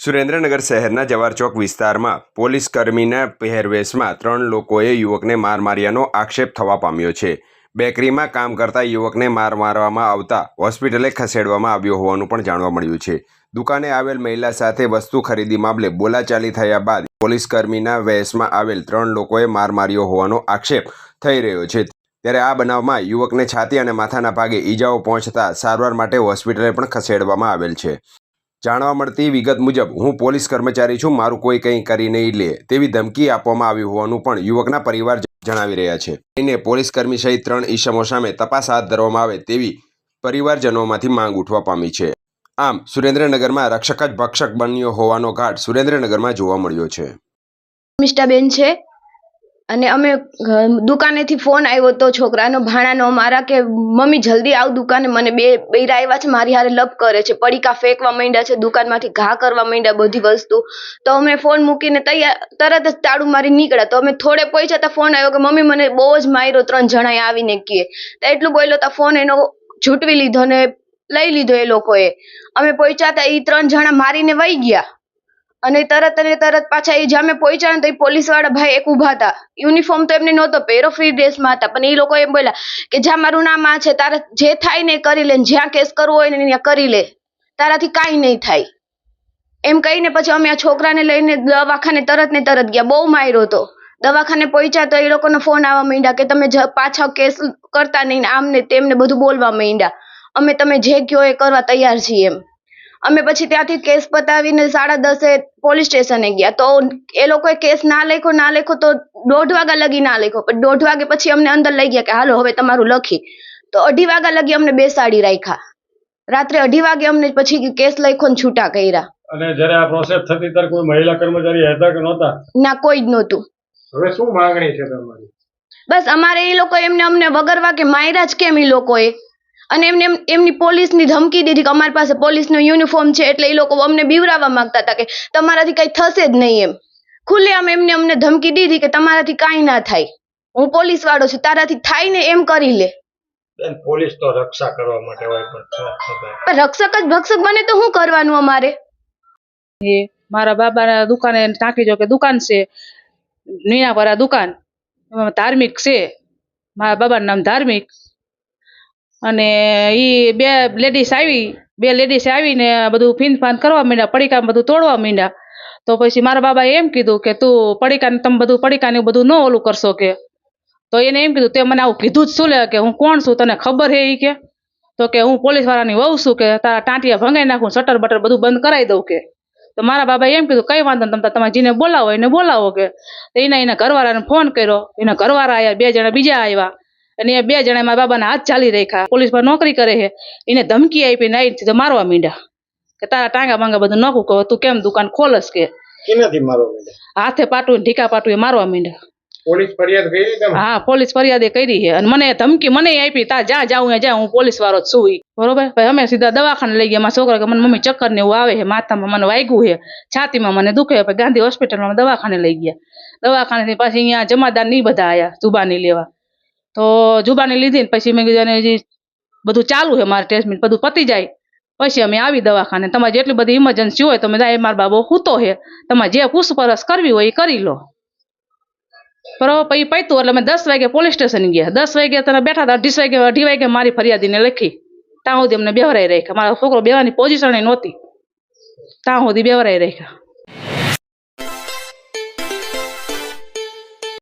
સુરેન્દ્રનગર શહેરના જવાર ચોક વિસ્તારમાં પોલીસ કર્મીના પહેરવેશમાં ત્રણ લોકોએ યુવકને માર માર્યાનો આક્ષેપ થવા પામ્યો છે. બેકરીમાં કામ કરતા યુવકને માર મારવામાં આવતા હોસ્પિટલે ખસેડવામાં આવ્યો હોવાનું પણ જાણવા મળ્યું છે. દુકાને આવેલ મહિલા સાથે વસ્તુ ખરીદી મામલે બોલાચાલી થયા બાદ પોલીસ કર્મીના વેશમાં આવેલ ત્રણ લોકોએ માર માર્યો હોવાનો આક્ષેપ થઈ રહ્યો છે. ત્યારે આ બનાવમાં યુવકને છાતી અને માથાના ભાગે ઈજાઓ પહોંચતા સારવાર માટે હોસ્પિટલે પણ ખસેડવામાં આવેલ છે. જાણવા મળતી વિગત મુજબ, હું પોલીસ કર્મચારી છું, મારું કોઈ કંઈ કરી નહીં લે, તેવી ધમકી આપવામાં આવી હોવાનું પણ યુવકના પરિવાર જણાવી રહ્યા છે. એને પોલીસ કર્મી સહિત ત્રણ ઈસમો સામે તપાસ હાથ ધરવામાં આવે તેવી પરિવારજનોમાંથી માંગ ઉઠવા પામી છે. આમ, સુરેન્દ્રનગરમાં રક્ષક જ ભક્ષક બન્યો હોવાનો ઘાટ સુરેન્દ્રનગરમાં જોવા મળ્યો છે. મિષ્ટાબેન છે અને અમે દુકાનેથી ફોન આવ્યો તો છોકરાનો ભાણાનો અમારા કે, મમ્મી, જલ્દી આવ દુકાને. મને બે બૈરા આવ્યા છે, મારી હારે લપ કરે છે, પડીકા ફેંકવા માંડ્યા છે, દુકાનમાંથી ઘા કરવા માંડ્યા બધી વસ્તુ. તો અમે ફોન મૂકીને તૈયાર તરત જ તાળું મારી નીકળ્યા. તો અમે થોડે પહોંચ્યા તો ફોન આવ્યો કે, મમ્મી, મને બહુ જ માર્યો ત્રણ જણાએ આવીને કહે તો એટલું બોલ્યો તો, ફોન એનો ઝૂંટવી લીધો ને લઈ લીધો એ લોકોએ. અમે પહોંચ્યા હતા એ ત્રણ જણા મારીને વહી ગયા. અને તરત અને તરત પાછા એ જ્યાં મેં પહોંચ્યા ને તો એ પોલીસવાળા ભાઈ એક ઊભા હતા. યુનિફોર્મ તો એમને નહોતો પહેરો ફ્રી ડ્રેસમાં હતા. પણ એ લોકો એમ બોલ્યા કે જ્યાં મારું નામ આ છે, તારે જે થાય ને એ કરી લે જ્યાં કેસ કરવો હોય ને ત્યાં કરી લે. તારાથી કાંઈ નહીં થાય. એમ કહીને પછી અમે આ છોકરાને લઈને દવાખાને તરત ને તરત ગયા. બહુ માર્યો હતો દવાખાને પહોંચ્યા તો એ લોકોનો ફોન આવવા માંડ્યા કે તમે પાછા કેસ કરતા નહીં ને આમ ને તેમને બધું બોલવા માંડ્યા. અમે તમે જે કહો એ કરવા તૈયાર છીએ એમ. અમે પછી ત્યાંથી કેસ પતાવીને સાડા દસે પોલીસ સ્ટેશને ગયા. તો એ લોકોએ કેસ ના લખ્યો ના લખ્યો તો દોઢ વાગ્યા લગી ના લખ્યો. પણ દોઢ વાગે પછી અમને અંદર લઈ ગયા કે હાલો હવે તમારું લખી. તો અઢી વાગ્યા લગી અમને બેસાડી રાખ્યા. રાત્રે અઢી વાગે અમને પછી કેસ લખ્યો ને છૂટા કર્યા. અને જ્યારે આ પ્રોસેસ થતી ત્યારે કોઈ મહિલા કર્મચારી હતા કે નહોતા? ના કોઈ જ નહોતું. હવે શું માંગણી છે તમારી? બસ અમારે એ લોકો એમને અમને વગર વાગે માયરા જ કેમ એ લોકોએ? અને એમને એમ- એમની પોલીસની ધમકી દીધી કે અમારી પાસે પોલીસનો યુનિફોર્મ છે એટલે એ લોકો અમને બીવરાવવા માંગતા હતા કે તમારાથી કંઈ થશે જ નહીં એમ. ખુલ્લે આમ એમને અમને ધમકી દીધી કે તમારાથી કાંઈ ના થાય. હું પોલીસ વાળો છું તારાથી થાય ને એમ કરી લે. બેન પોલીસ તો રક્ષા કરવા માટે હોય પણ રક્ષક જ ભક્ષક બને તો શું કરવાનું અમારે? એ મારા બાબાના દુકાને ટાંકી જો કે દુકાન છે મીણાપરા દુકાન. ધાર્મિક છે. મારા બાબાનું નામ ધાર્મિક. અને એ બે લેડીસ આવી, બે લેડીસ આવીને બધું ફીનફાન કરવા માંડ્યા પડીકા બધું તોડવા માંડ્યા. તો પછી મારા બાબાએ એમ કીધું કે તું પડીકાને, તમે બધું પડીકાને બધું ન ઓલું કરશો કે. તો એને એમ કીધું, તે મને આવું કીધું જ શું લે કે હું કોણ છું, તને ખબર હે એ કે. તો કે હું પોલીસ વાળાની વહુ છું કે, તારા ટાંટિયા ભંગાઈ નાખું શટર બટર બધું બંધ કરાવી દઉં કે. તો મારા બાબાએ એમ કીધું, કઈ વાંધો તમે તમારે જેને બોલાવો, એને બોલાવો કે. એના એના ઘરવાળાને ફોન કર્યો, એના ઘરવાળા આવ્યા બે જણા બીજા આવ્યા. અને એ બે જણા મારા બાબાના હાથ ચાલી રાખ્યા. પોલીસમાં નોકરી કરે છે. એને ધમકી આપી સીધા મારવા માંડ્યા. કે તારા ટાંગા બાંગા બધું નખું કહો તું કેમ દુકાન ખોલસ કે? હાથે પાટું ઢીકા પાટું મારવા માંડ્યા. પોલીસ ફરિયાદ કરી હા પોલીસ ફરિયાદે કરી છે. અને મને ધમકી મને આપી તા જા જાઉં જા હું પોલીસ વાળો છું ઈ. બરોબર? ભાઈ અમે સીધા દવાખાને લઈ ગયા. મારા છોકરા કે મને મમ્મી ચક્કર ને એવું આવે છે માથામાં મને વાગ્યું છે છાતીમાં મને દુખે ગાંધી હોસ્પિટલમાં દવાખાને લઈ ગયા. દવાખાને પાછી અહીંયા જમાદારની બધા આયા જુબાની લેવા. તો જુબાની લીધી ને પછી મેં કીધું હજી બધું ચાલુ છે મારે ટ્રીટમેન્ટ બધું પતી જાય. પછી અમે આવી દવાખાને. તમારે જેટલી બધી ઇમરજન્સી હોય, તમે જાય મારા બાબો સૂતો છે. તમારે જે પૂછપરછ કરવી હોય એ કરી લો. બરોબર? પછી પૈતું, એટલે અમે દસ વાગે પોલીસ સ્ટેશન ગયા. દસ વાગે તને બેઠા હતા અઢી વાગે અઢી વાગે મારી ફરિયાદીને લખી. ત્યાં સુધી અમને બેવરાઈ રાખ્યા. મારો છોકરો બેવાની પોઝિશન નહોતી. ત્યાં સુધી બેવરાઈ રાખ્યા.